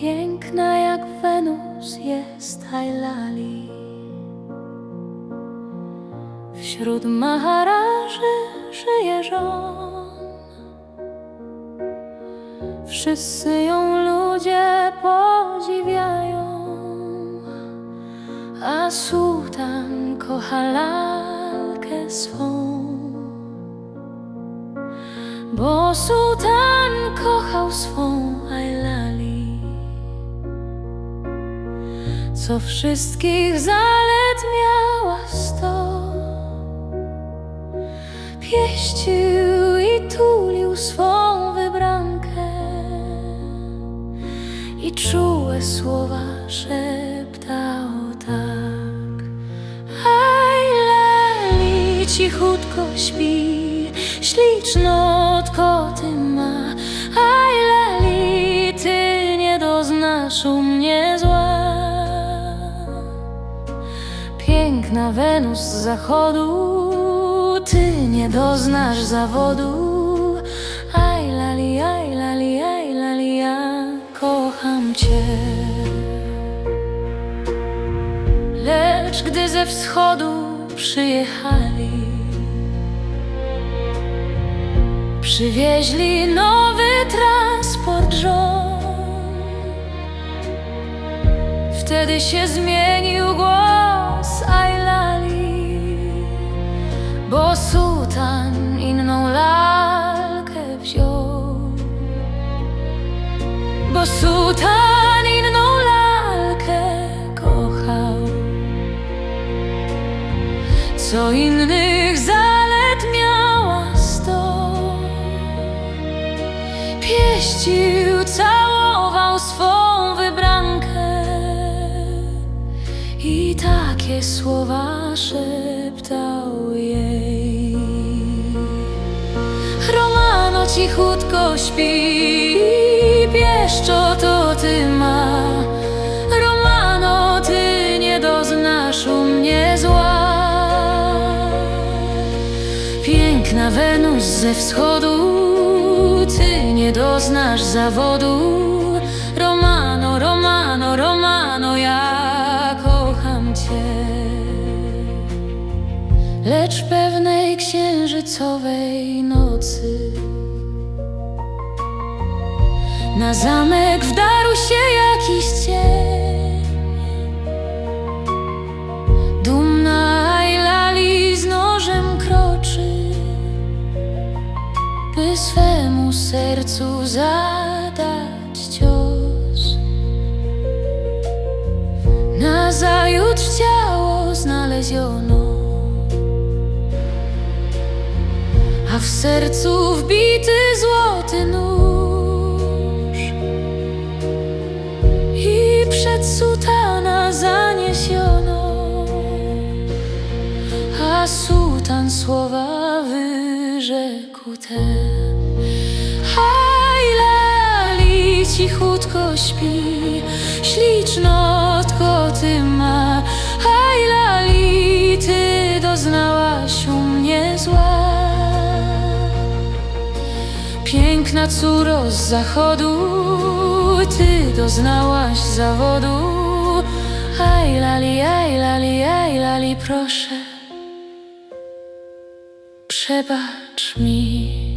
Piękna jak Wenus jest Hailali. Wśród Maharaży żyje żon. Wszyscy ją ludzie podziwiają. A sułtan kocha lalkę swą. Bo sułtan kochał swą Co wszystkich zalet miała sto. Pieścił i tulił swą wybrankę I czułe słowa szeptał tak. Ailali cichutko śpi Ślicznotko ty ma. Ailali ty nie doznasz u mnie zła Piękna Wenus z zachodu. Ty nie doznasz zawodu. Aj lali, aj lali, aj lali Ja kocham Cię. Lecz gdy ze wschodu przyjechali Przywieźli nowy transport żon. Wtedy się zmienił głos sułtan inną lalkę wziął. Bo sułtan inną lalkę kochał. Co innych zalet miała sto. Pieścił, całował swą wybrankę. I takie słowa szeptał jej cichutko śpi. Pieszczo to ty ma. Romano, ty nie doznasz u mnie zła. Piękna Wenus ze wschodu Ty nie doznasz zawodu. Romano, Romano, Romano Ja kocham Cię. Lecz pewnej księżycowej nocy Na zamek wdarł się jakiś cień. Dumna Ailali z nożem kroczy By swemu sercu zadać cios. Nazajutrz ciało znaleziono A w sercu wbity złoty nóż sułtan słowa wyrzekł te Hajlali cichutko śpi Ślicznotko ty ma. Hajlali ty doznałaś u mnie zła. Piękna córo z zachodu Ty doznałaś zawodu. Aj lali, aj lali, aj proszę Przebacz mi